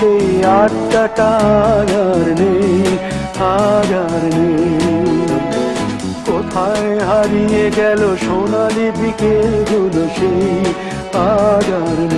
সেই আটটা আর নেই আর নেই। কোথায় হারিয়ে গেল সোনালি বিকেলগুলো সেই আজ আর নেই।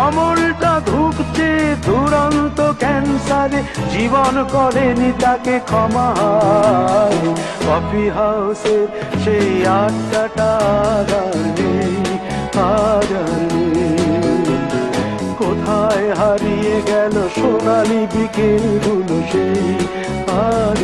অমলটা ধুকছে, দুরন্ত ক্যান্সারে জীবন করেনি তাকে ক্ষমা। কফি হাউসের সেই আটটা কোথায় হারিয়ে গেল সোনালি বিকেলগুলো সেই আর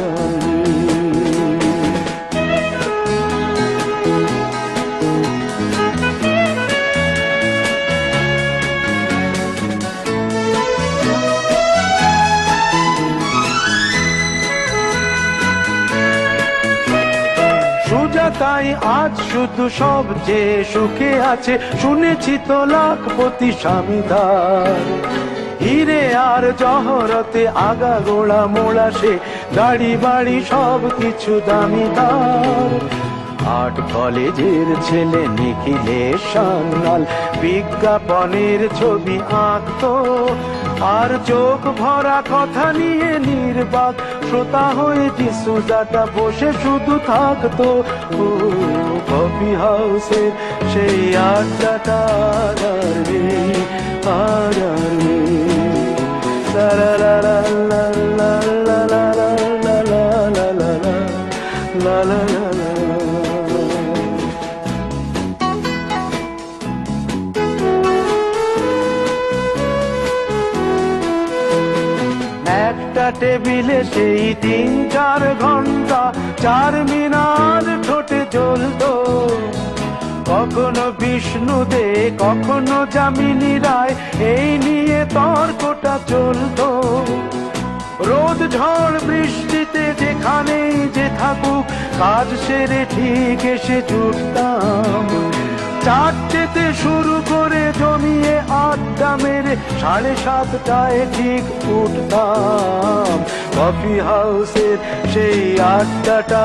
সুজাতাই আজ শুধু সব যে সুখে আছে, শুনেছি তো লাখপতি স্বামীদার। হিরে আর জহরতে আগা গোড়া মোড়া সে গাড়ি বাড়ি সব কিছু দামিদার। আর্ট কলেজের ছেলে নিখিলেশ সান্যাল বিজ্ঞাপনের ছবি আঁকতো আর চোখ ভরা কথা নিয়ে নির্বাক শ্রোতা হয়ে যিশুদাটা বসে শুধু থাকতো কফি হাউসের সেই আড্ডাটা আর নেই। লা লা লা লা লা লা লা লা লা লা লা লা টেবিলে সেই তিন চার ঘণ্টা, চার মিনার ঠোঁটে জ্বলতো। কখনো বিষ্ণু দে কখনো যামিনী রায়, এই নিয়ে তর্কটা চলতো। রোদ, ঝড়, বৃষ্টিতে যেখানেই যে থাকুক, কাজ সেরে ঠিক এসে জুটতাম চারটেতে শুরু জমিয়ে আড্ডা মেরে সাড়ে সাতটায় ঠিক উঠতাম। কফি হাউসের সেই আড্ডাটা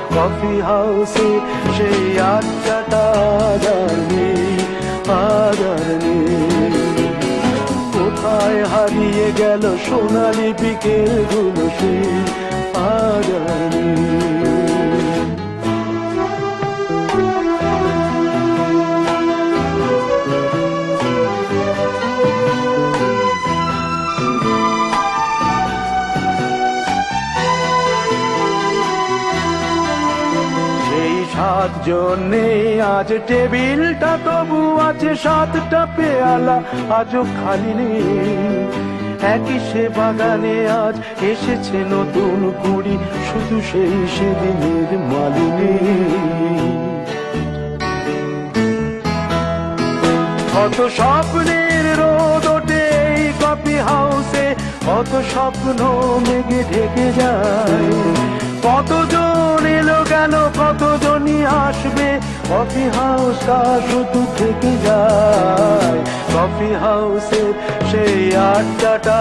কফি হাউসে সেই আড্ডাটা আর নেই কোথায় হারিয়ে গেল সোনালি বিকেলগুলো সেই নেই আজ টেবিলটা তবু আছে সাতটা পেয়ালা, আজও খালি নেই। একই সে বাগানে আজ এসেছে নতুন কুড়ি, শুধু সেই সেদিনের মালিনী। কত স্বপ্নের রোদ ওঠে কফি হাউসে, কত স্বপ্ন মেঘে ঢেকে যায়। কতজন এলো গেল কতজনই আসবে? কফি হাউসটা শুধু থেকে যায়। কফি হাউসে সেই আড্ডাটা